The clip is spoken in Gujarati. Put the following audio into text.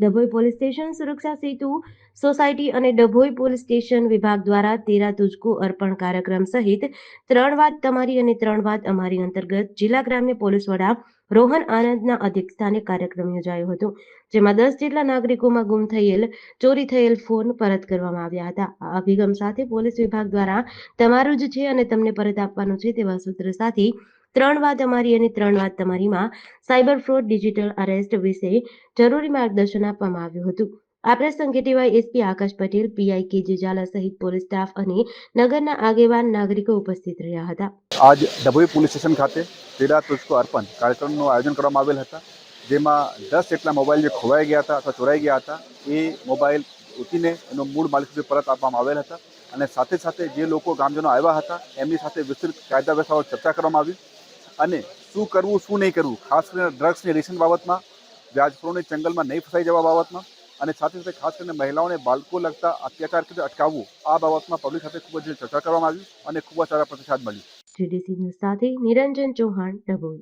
ડભોઈ પોલીસ સ્ટેશન સુરક્ષા સેતુ સોસાયટી અને ડભોઈ પોલીસ સ્ટેશન વિભાગ દ્વારા તેરા તુજકો અર્પણ કાર્યક્રમ સહિત ત્રણ વાત તમારી અને ત્રણ વાત અમારી અંતર્ગત જિલ્લા ગ્રામ્ય પોલીસ વડા રોહન આનંદના અધ્યક્ષસ્થાને કાર્યક્રમ યોજાયો હતો, જેમાં દસ જેટલા નાગરિકોમાં ગુમ થયેલ, ચોરી થયેલ ફોન પરત કરવામાં આવ્યા હતા. આ અભિગમ સાથે પોલીસ વિભાગ દ્વારા તમારું જ છે અને તમને પરત આપવાનું છે તેવા સૂત્ર સાથે ત્રણ વાત અમારી અને ત્રણ વાત તમારીમાં સાયબર ફ્રોડ, ડિજિટલ અરેસ્ટ વિશે જરૂરી માર્ગદર્શન આપવામાં આવ્યું હતું. આ પ્રસંગે DY SP Akash Patel PI KJ Jhala સહિત પોલીસ સ્ટાફ અને નગરના આગેવાન નાગરિકો ઉપસ્થિત રહ્યા હતા. આજ ડભોઈ પોલીસ સ્ટેશન ખાતે તેરા તુજકો અર્પણ કાર્યક્રમનું આયોજન કરવામાં આવેલ હતા. જેમાં દસ જેટલા મોબાઈલ જે ખોવાઈ ગયા હતા અથવા ચોરાઈ ગયા હતા, એ મોબાઈલ ઉતીને એનો મૂળ માલિક સુધી પરત આપવામાં આવેલ હતા. અને સાથે સાથે જે લોકો ગામજનો આવ્યા હતા, એમની સાથે વિસ્તૃત કાયદા વ્યવસ્થાઓ ચર્ચા કરવામાં આવી. અને શું કરવું, શું નહીં કરવું, ખાસ કરીને ડ્રગ્સની રેશન બાબતમાં, વ્યાજખોરોની જંગલમાં નહીં ફસાઈ જવા બાબતમાં અને સાથે સાથે ખાસ કરીને મહિલાઓને બાળકો લગતા અત્યાચાર રીતે અટકાવવું, આ બાબતમાં પબ્લિક સાથે ખૂબ જ ચર્ચા કરવામાં આવી અને ખૂબ જ સારા પ્રતિસાદ મળ્યો. સાથે નિરંજન ચૌહાણ, ડભોઈ.